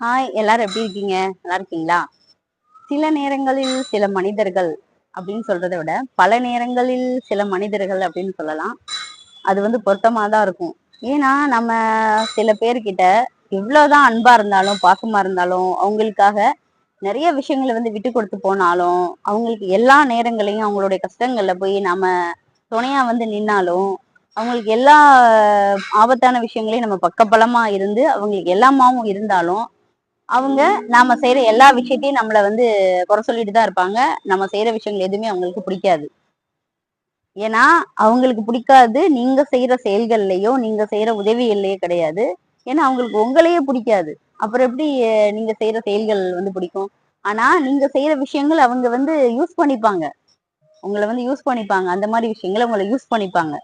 Hi எல்லாரும் எப்படி இருக்கீங்க? நல்லா இருக்கீங்களா? சில நேரங்களில் சில மனிதர்கள் அப்படின்னு சொல்றதை விட பல நேரங்களில் சில மனிதர்கள் அப்படின்னு சொல்லலாம். அது வந்து பொருத்தமாக தான் இருக்கும். ஏன்னா நம்ம சில பேர்கிட்ட எவ்வளவுதான் அன்பா இருந்தாலும் பாசமா இருந்தாலும் அவங்களுக்காக நிறைய விஷயங்களை வந்து விட்டு கொடுத்து போனாலும் அவங்களுக்கு எல்லா நேரங்களையும் அவங்களுடைய கஷ்டங்கள்ல போய் நாம துணையா வந்து நின்னாலும் அவங்களுக்கு எல்லா ஆபத்தான விஷயங்களையும் நம்ம பக்கபலமா இருந்து அவங்களுக்கு எல்லாமாவும் இருந்தாலும் அவங்க நாம செய்யற எல்லா விஷயத்தையும் நம்மள வந்து குறை சொல்லிட்டு தான் இருப்பாங்க. நம்ம செய்யற விஷயங்கள் எதுவுமே அவங்களுக்கு பிடிக்காது. ஏன்னா அவங்களுக்கு பிடிக்காது. நீங்க செய்யற செயல்கள்லயோ நீங்க செய்யற உதவிகள்லயோ கிடையாது. ஏன்னா அவங்களுக்கு உங்களையே பிடிக்காது. அப்புறம் எப்படி நீங்க செய்யற செயல்கள் வந்து பிடிக்கும்? ஆனா நீங்க செய்யற விஷயங்கள் அவங்க வந்து யூஸ் பண்ணிப்பாங்க. உங்களை வந்து யூஸ் பண்ணிப்பாங்க. அந்த மாதிரி விஷயங்களை உங்களை யூஸ் பண்ணிப்பாங்க.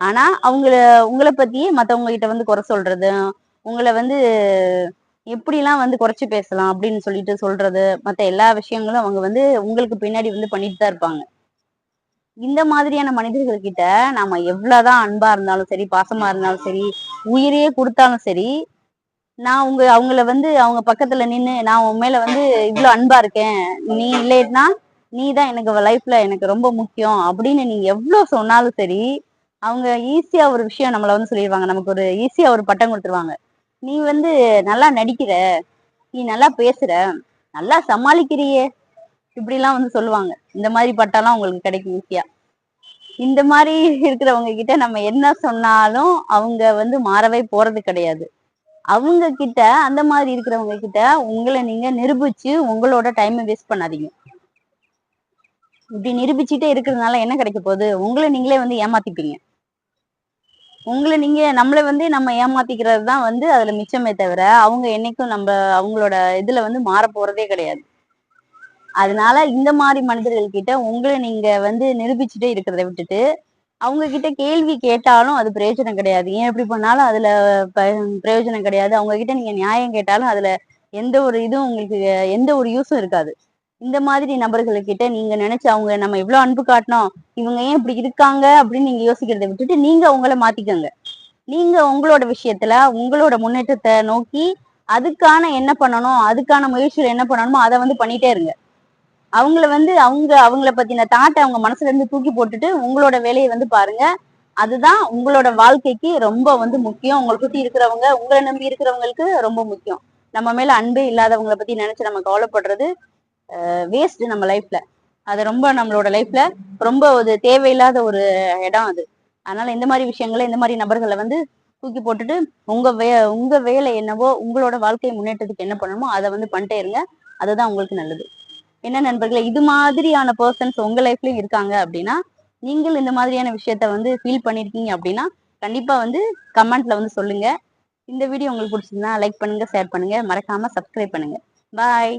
ஆனா அவங்கள உங்களை பத்தியே மத்தவங்க கிட்ட வந்து குறை சொல்றதும் உங்களை வந்து எப்படிலாம் வந்து குறைச்சு பேசலாம் அப்படின்னு சொல்லிட்டு சொல்றது மற்ற எல்லா விஷயங்களும் அவங்க வந்து உங்களுக்கு பின்னாடி வந்து பண்ணிட்டு தான் இருப்பாங்க. இந்த மாதிரியான மனிதர்கள் கிட்ட நாம எவ்வளவுதான் அன்பா இருந்தாலும் சரி பாசமா இருந்தாலும் சரி உயிரையே கொடுத்தாலும் சரி நான் உங்க அவங்கள வந்து அவங்க பக்கத்துல நின்னு நான் உன் மேல வந்து இவ்வளவு அன்பா இருக்கேன் நீ இல்லைன்னா நீ தான் எனக்கு லைஃப்ல எனக்கு ரொம்ப முக்கியம் அப்படின்னு நீங்க எவ்வளவு சொன்னாலும் சரி அவங்க ஈஸியா ஒரு விஷயம் நம்மள வந்து சொல்லிடுவாங்க. நமக்கு ஒரு ஈஸியா ஒரு பட்டம் கொடுத்துருவாங்க. நீ வந்து நல்லா நடிக்கிற நீ நல்லா பேசுற நல்லா சமாளிக்கிறியே இப்படிலாம் வந்து சொல்லுவாங்க. இந்த மாதிரி பட்டாலாம் உங்களுக்கு கிடைக்கும் ஈஸியா இந்த மாதிரி இருக்கிறவங்க கிட்ட நம்ம என்ன சொன்னாலும் அவங்க வந்து மாறவே போறது கிடையாது. அவங்க கிட்ட அந்த மாதிரி இருக்கிறவங்க கிட்ட உங்களை நீங்க நிரூபிச்சு உங்களோட டைமை வேஸ்ட் பண்ணாதீங்க. இப்படி நிரூபிச்சுட்டே இருக்கிறதுனால என்ன கிடைக்க போகுது? உங்களை நீங்களே வந்து ஏமாத்திப்பீங்க. உங்களை நீங்க நம்மளை வந்து நம்ம ஏமாத்திக்கிறது தான் வந்து அதுல மிச்சமே தவிர அவங்க என்னைக்கும் நம்ம அவங்களோட இதுல வந்து மாற போறதே கிடையாது. அதனால இந்த மாதிரி மனிதர்கள் கிட்ட உங்களை நீங்க வந்து நிரூபிச்சுட்டே இருக்கிறத விட்டுட்டு அவங்க கிட்ட கேள்வி கேட்டாலும் அது பிரயோஜனம் கிடையாது. ஏன் எப்படி பண்ணாலும் அதுல பிரயோஜனம் கிடையாது. அவங்க கிட்ட நீங்க நியாயம் கேட்டாலும் அதுல எந்த ஒரு இதுவும் உங்களுக்கு எந்த ஒரு யூஸும் இருக்காது. இந்த மாதிரி நபர்கள்கிட்ட நீங்க நினைச்சு அவங்க நம்ம எவ்வளவு அன்பு காட்டணும் இவங்க ஏன் இப்படி இருக்காங்க அப்படின்னு நீங்க யோசிக்கிறத விட்டுட்டு நீங்க உங்களை மாத்திக்கோங்க. நீங்க உங்களோட விஷயத்துல உங்களோட முன்னேற்றத்தை நோக்கி அதுக்கான என்ன பண்ணணும் அதுக்கான முயற்சிகள் என்ன பண்ணணுமோ அதை வந்து பண்ணிட்டே இருங்க. அவங்கள வந்து அவங்க அவங்கள பத்தின தாட்டை அவங்க மனசுல இருந்து தூக்கி போட்டுட்டு உங்களோட வேலையை வந்து பாருங்க. அதுதான் உங்களோட வாழ்க்கைக்கு ரொம்ப வந்து முக்கியம். உங்களை சுத்தி இருக்கிறவங்க உங்களை நம்பி இருக்கிறவங்களுக்கு ரொம்ப முக்கியம். நம்ம மேல அன்பே இல்லாதவங்கள பத்தி நினைச்சு நம்ம கவலைப்படுறது வேஸ்ட் நம்ம லைஃப்ல அது ரொம்ப நம்மளோட லைஃப்ல ரொம்ப ஒரு தேவையில்லாத ஒரு இடம் அது. அதனால இந்த மாதிரி விஷயங்களை இந்த மாதிரி நபர்களை வந்து தூக்கி போட்டுட்டு உங்க வே உங்க வேலை என்னவோ உங்களோட வாழ்க்கையை முன்னேற்றத்துக்கு என்ன பண்ணணுமோ அதை வந்து பண்ணிட்டே இருங்க. அதுதான் உங்களுக்கு நல்லது. என்ன நண்பர்களே இது மாதிரியான பர்சன்ஸ் உங்க லைஃப்லயும் இருக்காங்க அப்படின்னா நீங்கள் இந்த மாதிரியான விஷயத்த வந்து ஃபீல் பண்ணிருக்கீங்க அப்படின்னா கண்டிப்பா வந்து கமெண்ட்ல வந்து சொல்லுங்க. இந்த வீடியோ உங்களுக்கு பிடிச்சிருந்தா லைக் பண்ணுங்க ஷேர் பண்ணுங்க. மறக்காம சப்ஸ்கிரைப் பண்ணுங்க. Bye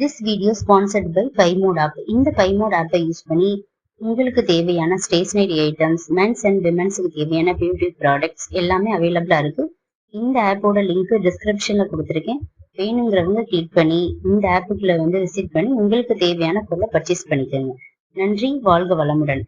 this video sponsored by Bymode app இந்த பைமோட் ஆப்பை யூஸ் பண்ணி உங்களுக்கு தேவையான ஸ்டேஷனரி ஐட்டம்ஸ் மென்ஸ் அண்ட் விமென்ஸுக்கு தேவையான பியூட்டி ப்ராடக்ட்ஸ் எல்லாமே அவைலபிளா இருக்கு. இந்த ஆப்போட லிங்க் டிஸ்கிரிப்ஷன்ல கொடுத்துருக்கேன். வேணுங்கிறவங்க கிளிக் பண்ணி இந்த ஆப்புக்குள்ள வந்து விசிட் பண்ணி உங்களுக்கு தேவையான பொருளை பர்ச்சேஸ் பண்ணிக்கோங்க. நன்றி வாழ்க வளமுடன்.